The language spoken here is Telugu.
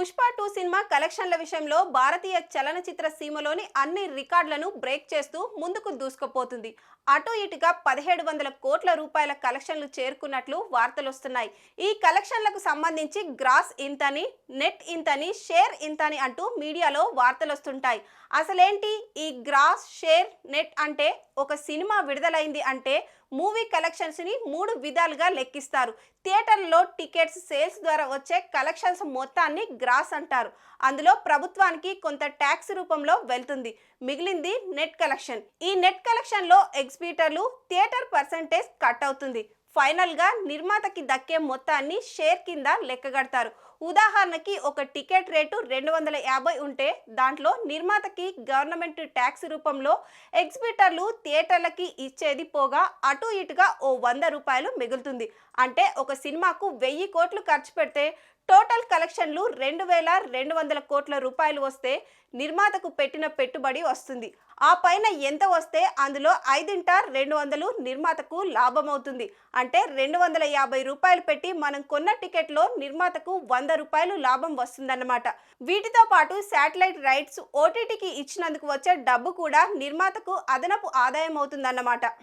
పుష్ప టూ సినిమా కలెక్షన్ల విషయంలో భారతీయ చలనచిత్ర సీమలోని అన్ని రికార్డులను బ్రేక్ చేస్తూ ముందుకు దూసుకుపోతుంది. అటు ఇటుగా పదిహేడు వందల కోట్ల రూపాయల కలెక్షన్లు చేరుకున్నట్లు వార్తలు వస్తున్నాయి. ఈ కలెక్షన్లకు సంబంధించి గ్రాస్ ఇంతని నెట్ ఇంతని షేర్ ఇంతని అంటూ మీడియాలో వార్తలు వస్తుంటాయి. అసలేంటి? ఈ గ్రాస్ షేర్ నెట్ అంటే ఒక సినిమా విడుదలైంది అంటే మూవీ కలెక్షన్స్ని మూడు విధాలుగా లెక్కిస్తారు. థియేటర్లో టికెట్స్ సేల్స్ ద్వారా వచ్చే కలెక్షన్స్ మొత్తాన్ని గ్రాస్ అంటారు అందులో ప్రభుత్వానికి కొంత ట్యాక్స్ రూపంలో వెళ్తుంది. మిగిలింది నెట్ కలెక్షన్. ఈ నెట్ కలెక్షన్లో ఎగ్జిబిటర్లు థియేటర్ పర్సంటేజ్ కట్ అవుతుంది. ఫైనల్గా నిర్మాతకి దక్కే మొత్తాన్ని షేర్ కింద లెక్కగడతారు. ఉదాహరణకి ఒక టికెట్ రేటు రెండు వందల యాభై ఉంటే దాంట్లో నిర్మాతకి గవర్నమెంట్ ట్యాక్స్ రూపంలో ఎగ్జిబిటర్లు థియేటర్లకి ఇచ్చేది పోగా అటు ఇటుగా ఓ వంద రూపాయలు మిగులుతుంది. అంటే ఒక సినిమాకు వెయ్యి కోట్లు ఖర్చు పెడితే టోటల్ కలెక్షన్లు రెండు వేల రెండు వందల కోట్ల రూపాయలు వస్తే నిర్మాతకు పెట్టిన పెట్టుబడి వస్తుంది. ఆ పైన ఎంత వస్తే అందులో ఐదింట రెండు వందలు నిర్మాతకు లాభం అవుతుంది అంటే రెండు వందల యాభై రూపాయలు పెట్టి మనం కొన్న టికెట్లో నిర్మాతకు వంద రూపాయలు లాభం వస్తుందన్నమాట. వీటితో పాటు శాటిలైట్ రైట్స్ ఓటీటీకి ఇచ్చినందుకు వచ్చే డబ్బు కూడా నిర్మాతకు అదనపు ఆదాయం అవుతుందన్నమాట.